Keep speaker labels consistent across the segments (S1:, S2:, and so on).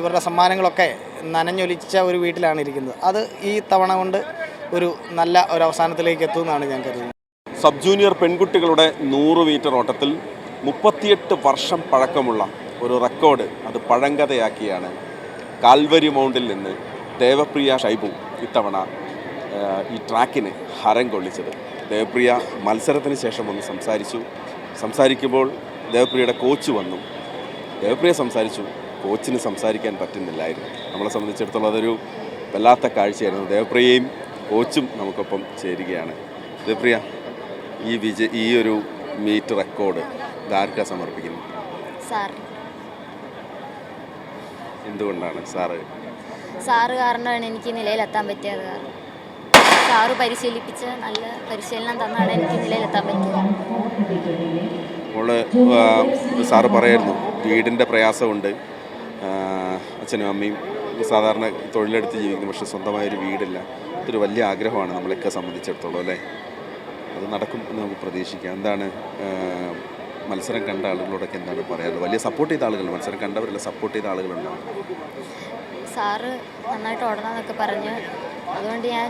S1: ഇവരുടെ സമ്മാനങ്ങളൊക്കെ നനഞ്ഞൊലിച്ച ഒരു വീട്ടിലാണ് ഇരിക്കുന്നത്. അത് ഈ തവണ കൊണ്ട് ഒരു നല്ല ഒരു അവസാനത്തിലേക്ക് എത്തുമെന്നാണ് ഞാൻ കരുതുന്നത്.
S2: സബ് ജൂനിയർ പെൺകുട്ടികളുടെ നൂറ് മീറ്റർ ഓട്ടത്തിൽ മുപ്പത്തിയെട്ട് വർഷം പഴക്കമുള്ള ഒരു റെക്കോർഡ് അത് പഴങ്കഥയാക്കിയാണ് കാൽവരി മൗണ്ടിൽ നിന്ന് ദേവപ്രിയ ഷൈബു ഇത്തവണ ഈ ട്രാക്കിന് ഹരം കൊള്ളിച്ചത്. ദേവപ്രിയ മത്സരത്തിന് ശേഷം ഒന്ന് സംസാരിച്ചു. സംസാരിക്കുമ്പോൾ ദേവപ്രിയയുടെ കോച്ച് വന്നു. ദേവപ്രിയ സംസാരിച്ചു. കോച്ചിന് സംസാരിക്കാൻ പറ്റുന്നില്ലായിരുന്നു. നമ്മളെ സംബന്ധിച്ചിടത്തോളം അതൊരു വല്ലാത്ത കാഴ്ചയായിരുന്നു. ദേവപ്രിയയും കോച്ചും നമുക്കൊപ്പം ചേരുകയാണ്. ദേവപ്രിയ ഈ വിജയ ഈ ഒരു മീറ്റ് റെക്കോർഡ് ഇതാർക്കാ സമർപ്പിക്കുന്നു
S3: സാർ.
S2: എന്തുകൊണ്ടാണ് സാറ്?
S3: സാറ് കാരണമാണ് എനിക്ക് നിലയിലെത്താൻ പറ്റിയത്. സാറ് പരിശീലിപ്പിച്ച് നല്ല പരിശീലനം തന്നാണ് എനിക്ക് നിലയിലെത്താൻ പറ്റിയത്.
S2: അപ്പോൾ സാറ് പറയായിരുന്നു വീടിന്റെ പ്രയാസമുണ്ട്. അച്ഛനും അമ്മയും സാധാരണ തൊഴിലെടുത്ത് ജീവിക്കുന്നു പക്ഷെ സ്വന്തമായൊരു വീടില്ല. ഇതൊരു വലിയ ആഗ്രഹമാണ് നമ്മളെയൊക്കെ സംബന്ധിച്ചിടത്തോളം അല്ലേ? അത് നടക്കും എന്ന് നമുക്ക് പ്രതീക്ഷിക്കാം. എന്താണ് മത്സരം കണ്ട ആളുകളോടൊക്കെ എന്താണ് പറയാറ് വലിയ സപ്പോർട്ട് ചെയ്ത ആളുകൾ മത്സരം കണ്ടവരല്ല സപ്പോർട്ട് ചെയ്ത ആളുകളുണ്ടാവും.
S3: സാറ് നന്നായിട്ട് ഓടണമെന്നൊക്കെ പറഞ്ഞ് അതുകൊണ്ട് ഞാൻ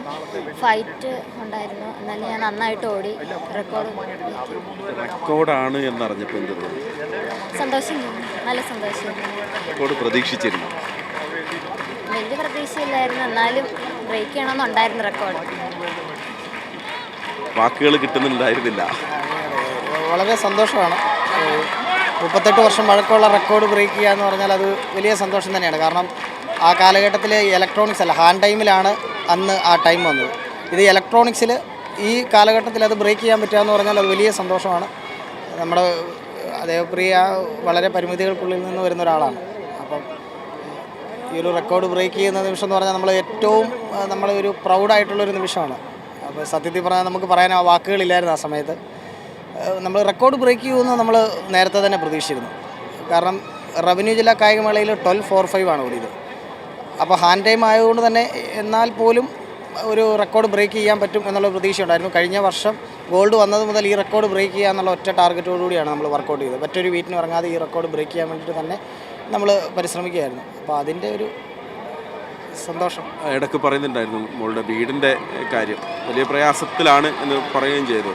S3: ഫൈറ്റ് ഉണ്ടായിരുന്നു. എന്നാലും ഞാൻ നന്നായിട്ട് ഓടി. റെക്കോർഡ്
S2: റെക്കോർഡാണ് എന്നറിഞ്ഞപ്പോൾ എന്ത്
S3: സന്തോഷം തോന്നി. നല്ല സന്തോഷം. തോന്നി.
S2: റെക്കോർഡ് പ്രതീക്ഷിച്ചിരുന്നു?
S3: വലിയ പ്രതീക്ഷയില്ലായിരുന്നു. എന്നാലും ബ്രേക്ക് ചെയ്യണമെന്നുണ്ടായിരുന്നു റെക്കോർഡ്
S2: വാക്കുകൾ കിട്ടുന്നുണ്ടായിരുന്നില്ല.
S1: വളരെ സന്തോഷമാണ്. മുപ്പത്തെട്ട് വർഷം വഴക്കമുള്ള റെക്കോർഡ് ബ്രേക്ക് ചെയ്യുക എന്ന് പറഞ്ഞാൽ അത് വലിയ സന്തോഷം തന്നെയാണ്. കാരണം ആ കാലഘട്ടത്തിൽ ഇലക്ട്രോണിക്സ് അല്ല ഹാൻഡ് ടൈമിലാണ് അന്ന് ആ ടൈം വന്നത്. ഇത് ഇലക്ട്രോണിക്സിൽ ഈ കാലഘട്ടത്തിൽ അത് ബ്രേക്ക് ചെയ്യാൻ പറ്റുകയെന്ന് പറഞ്ഞാൽ അത് വലിയ സന്തോഷമാണ്. നമ്മുടെ ദേവപ്രിയ വളരെ പരിമിതികൾക്കുള്ളിൽ നിന്ന് വരുന്ന ഒരാളാണ്. അപ്പം ഈ ഒരു റെക്കോർഡ് ബ്രേക്ക് ചെയ്യുന്ന നിമിഷം എന്ന് പറഞ്ഞാൽ നമ്മൾ ഏറ്റവും നമ്മൾ ഒരു പ്രൗഡായിട്ടുള്ളൊരു നിമിഷമാണ്. അപ്പോൾ സത്യത്തിൽ പറഞ്ഞാൽ നമുക്ക് പറയാൻ ആ വാക്കുകളില്ലായിരുന്നു ആ സമയത്ത്. നമ്മൾ റെക്കോർഡ് ബ്രേക്ക് ചെയ്യുമെന്ന് നമ്മൾ നേരത്തെ തന്നെ പ്രതീക്ഷിച്ചിരുന്നു. കാരണം റവന്യൂ ജില്ലാ കായികമേളയിൽ ട്വൽവ് ഫോർ ഫൈവ് ആണ് ഓടിയത്. അപ്പോൾ ഹാൻഡ് ടൈം ആയതുകൊണ്ട് തന്നെ എന്നാൽ പോലും ഒരു റെക്കോർഡ് ബ്രേക്ക് ചെയ്യാൻ പറ്റും എന്നുള്ള പ്രതീക്ഷയുണ്ടായിരുന്നു. കഴിഞ്ഞ വർഷം ഗോൾഡ് വന്നത് മുതൽ ഈ റെക്കോർഡ് ബ്രേക്ക് ചെയ്യുക എന്നുള്ള ഒറ്റ ടാർഗറ്റോടുകൂടിയാണ് നമ്മൾ വർക്കൗട്ട് ചെയ്തത്. മറ്റൊരു വീട്ടിന് ഇറങ്ങാതെ ഈ റെക്കോർഡ് ബ്രേക്ക് ചെയ്യാൻ വേണ്ടിയിട്ട് തന്നെ നമ്മൾ പരിശ്രമിക്കുകയായിരുന്നു. അപ്പോൾ അതിന്റെ ഒരു സന്തോഷം.
S2: ഇടയ്ക്ക് പറയുന്നുണ്ടായിരുന്നു മോളുടെ വീടിന്റെ കാര്യം. വലിയ പ്രയാസത്തിലാണ് എന്ന് പറയുകയും ചെയ്തു.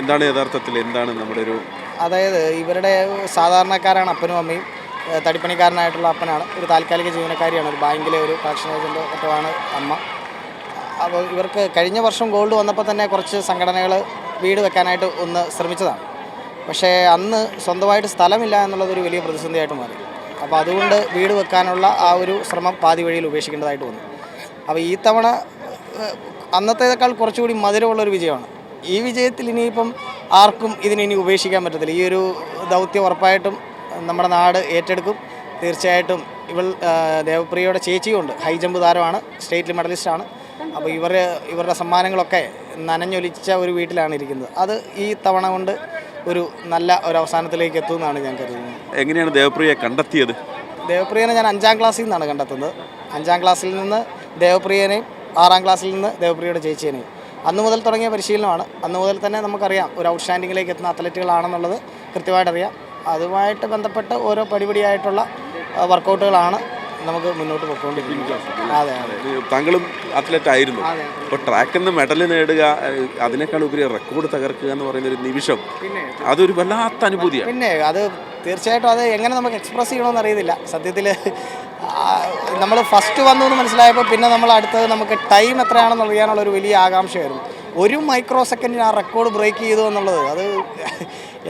S2: എന്താണ് യഥാർത്ഥത്തിൽ? എന്താണ് നമ്മുടെ ഒരു
S1: അതായത് ഇവരുടെ സാധാരണക്കാരാണ് അപ്പനും അമ്മയും. തടിപ്പണിക്കാരനായിട്ടുള്ള അപ്പനാണ്. ഒരു താൽക്കാലിക ജീവനക്കാരിയാണ്. ഒരു ബാങ്കിലെ ഒരു കളക്ഷൻ ഏജന്റ് ഒറ്റമാണ് അമ്മ. അപ്പോൾ ഇവർക്ക് കഴിഞ്ഞ വർഷം ഗോൾഡ് വന്നപ്പോൾ തന്നെ കുറച്ച് സംഘടനകൾ വീട് വെക്കാനായിട്ട് ഒന്ന് ശ്രമിച്ചതാണ്. പക്ഷേ അന്ന് സ്വന്തമായിട്ട് സ്ഥലമില്ല എന്നുള്ളതൊരു വലിയ പ്രതിസന്ധിയായിട്ട് മാറി. അപ്പോൾ അതുകൊണ്ട് വീട് വെക്കാനുള്ള ആ ഒരു ശ്രമം പാതി വഴിയിൽ ഉപേക്ഷിക്കേണ്ടതായിട്ട് വന്നു. അപ്പോൾ ഈ തവണ അന്നത്തേക്കാൾ കുറച്ചുകൂടി മധുരമുള്ളൊരു വിജയമാണ്. ഈ വിജയത്തിൽ ഇനിയിപ്പം ആർക്കും ഇതിനെ ഇനി ഉപേക്ഷിക്കാൻ പറ്റത്തില്ല. ഈ ഒരു ദൗത്യം ഉറപ്പായിട്ടും നമ്മുടെ നാട് ഏറ്റെടുക്കും. തീർച്ചയായിട്ടും ഇവൾ ദേവപ്രിയയുടെ ചേച്ചിയുണ്ട് ഹൈ ജമ്പ് താരമാണ്. സ്റ്റേറ്റ് മെഡലിസ്റ്റാണ് അപ്പോൾ ഇവർ ഇവരുടെ സമ്മാനങ്ങളൊക്കെ നനഞ്ഞൊലിച്ച ഒരു വീട്ടിലാണ് ഇരിക്കുന്നത്. അത് ഈ തവണ കൊണ്ട് ഒരു നല്ല ഒരു അവസാനത്തിലേക്ക് എത്തുമെന്നാണ് ഞാൻ കരുതുന്നത്.
S2: എങ്ങനെയാണ് ദേവപ്രിയെ കണ്ടെത്തിയത്?
S1: ദേവപ്രിയനെ ഞാൻ അഞ്ചാം ക്ലാസ്സിൽ നിന്നാണ് കണ്ടെത്തുന്നത്. അഞ്ചാം ക്ലാസ്സിൽ നിന്ന് ദേവപ്രിയനെയും ആറാം ക്ലാസ്സിൽ നിന്ന് ദേവപ്രിയയുടെ ചേച്ചിയെനെയും അന്ന് മുതൽ തുടങ്ങിയ പരിശീലനമാണ്. അന്ന് മുതൽ തന്നെ നമുക്കറിയാം ഒരു ഔട്ട്സ്റ്റാൻഡിങ്ങിലേക്ക് എത്തുന്ന അത്ലറ്റുകളാണെന്നുള്ളത് കൃത്യമായിട്ട് അറിയാം അതുമായിട്ട് ബന്ധപ്പെട്ട് ഓരോ പടിപടിയായിട്ടുള്ള വർക്കൗട്ടുകളാണ് നമുക്ക് മുന്നോട്ട് പോയിക്കൊണ്ടിരിക്കുന്നത് അതെ
S2: താങ്കളും അത്ലറ്റ് ആയിരുന്നു. അപ്പോൾ ട്രാക്കിൽ നിന്ന് മെഡൽ നേടുക അതിനേക്കാൾ ഉപരി റെക്കോർഡ് തകർക്കുക എന്ന് പറയുന്ന ഒരു നിമിഷം അതൊരു വല്ലാത്ത അനുഭൂതിയാണ്.
S1: പിന്നെ അത് തീർച്ചയായിട്ടും അത് എങ്ങനെ നമുക്ക് എക്സ്പ്രസ് ചെയ്യണമെന്ന് അറിയത്തില്ല. സത്യത്തിൽ നമ്മൾ ഫസ്റ്റ് വന്നു എന്ന് മനസ്സിലായപ്പോൾ പിന്നെ നമ്മൾ അടുത്തത് നമുക്ക് ടൈം എത്രയാണെന്ന് അറിയാനുള്ള ഒരു വലിയ ആകാംക്ഷയായിരുന്നു. ഒരു മൈക്രോ സെക്കൻഡിന് ആ റെക്കോർഡ് ബ്രേക്ക് ചെയ്തു എന്നുള്ളത് അത്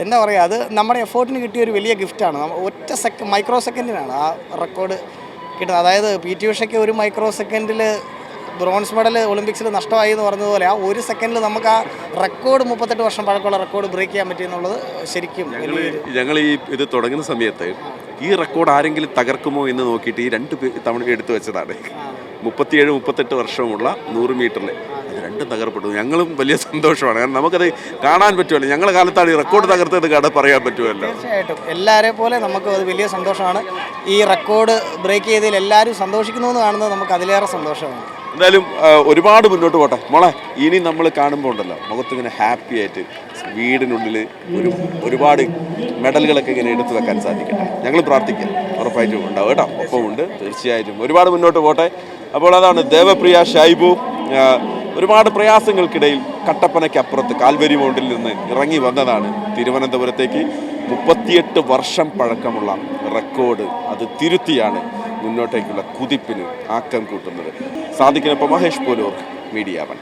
S1: എന്താ പറയുക അത് നമ്മുടെ എഫേർട്ടിന് കിട്ടിയ ഒരു വലിയ ഗിഫ്റ്റാണ് ഒറ്റ സെക്ക മൈക്രോ സെക്കൻഡിനാണ് ആ റെക്കോർഡ് കിട്ടുന്നത്. അതായത് പി ടി ഉഷയ്ക്ക് ഒരു മൈക്രോ സെക്കൻഡിൽ ബ്രോൺസ് മെഡൽ ഒളിമ്പിക്സിൽ നഷ്ടമായി എന്ന് പറഞ്ഞതുപോലെ ആ ഒരു സെക്കൻഡിൽ നമുക്ക് ആ റെക്കോർഡ് മുപ്പത്തെട്ട് വർഷം പഴക്കമുള്ള റെക്കോർഡ് ബ്രേക്ക് ചെയ്യാൻ പറ്റിയെന്നുള്ളത് ശരിക്കും
S2: ഞങ്ങൾ ഈ ഇത് തുടങ്ങുന്ന സമയത്ത് ഈ റെക്കോർഡ് ആരെങ്കിലും തകർക്കുമോ എന്ന് നോക്കിയിട്ട് ഈ രണ്ട് തവണ എടുത്തു വെച്ചതാണ്. മുപ്പത്തിയേഴ് മുപ്പത്തെട്ട് വർഷമുള്ള നൂറ് മീറ്ററിൽ അത് രണ്ടും തകർപ്പെട്ടു ഞങ്ങളും വലിയ സന്തോഷമാണ്. കാരണം നമുക്കത് കാണാൻ പറ്റുമല്ലോ. ഞങ്ങളുടെ കാലത്താണ് ഈ റെക്കോർഡ് തകർത്തത് കട പറയാൻ പറ്റുമല്ലോ.
S1: തീർച്ചയായിട്ടും. എല്ലാവരെ പോലെ നമുക്ക് അത് വലിയ സന്തോഷമാണ്. ഈ റെക്കോർഡ് ബ്രേക്ക് ചെയ്തതിൽ എല്ലാവരും സന്തോഷിക്കുന്നു എന്ന് കാണുന്നത് നമുക്ക് അതിലേറെ സന്തോഷമാണ്.
S2: എന്തായാലും ഒരുപാട് മുന്നോട്ട് പോട്ടെ. മോളെ ഇനി നമ്മൾ കാണുമ്പോൾ ഉണ്ടല്ലോ മുഖത്ത് ഇങ്ങനെ ഹാപ്പി ആയിട്ട് വീടിനുള്ളിൽ ഒരു ഒരുപാട് മെഡലുകളൊക്കെ ഇങ്ങനെ എടുത്തു വെക്കാൻ സാധിക്കട്ടെ. ഞങ്ങൾ പ്രാർത്ഥിക്കാം. ഉറപ്പായിട്ടും ഉണ്ടാവും കേട്ടോ. ഒപ്പമുണ്ട് തീർച്ചയായിട്ടും. ഒരുപാട് മുന്നോട്ട് പോട്ടെ. അപ്പോൾ അതാണ് ദേവപ്രിയ ഷൈബു ഒരുപാട് പ്രയാസങ്ങൾക്കിടയിൽ കട്ടപ്പനയ്ക്കപ്പുറത്ത് കാൽവരി മൗണ്ടിൽ നിന്ന് ഇറങ്ങി വന്നതാണ് തിരുവനന്തപുരത്തേക്ക്. മുപ്പത്തിയെട്ട് വർഷം പഴക്കമുള്ള റെക്കോർഡ് അത് തിരുത്തിയാണ്. മുന്നോട്ടേക്കുള്ള കുതിപ്പിന് ആക്കം കൂട്ടുന്നത്. സാധിക്കിനൊപ്പം മഹേഷ് പോലൂർ മീഡിയ വൺ.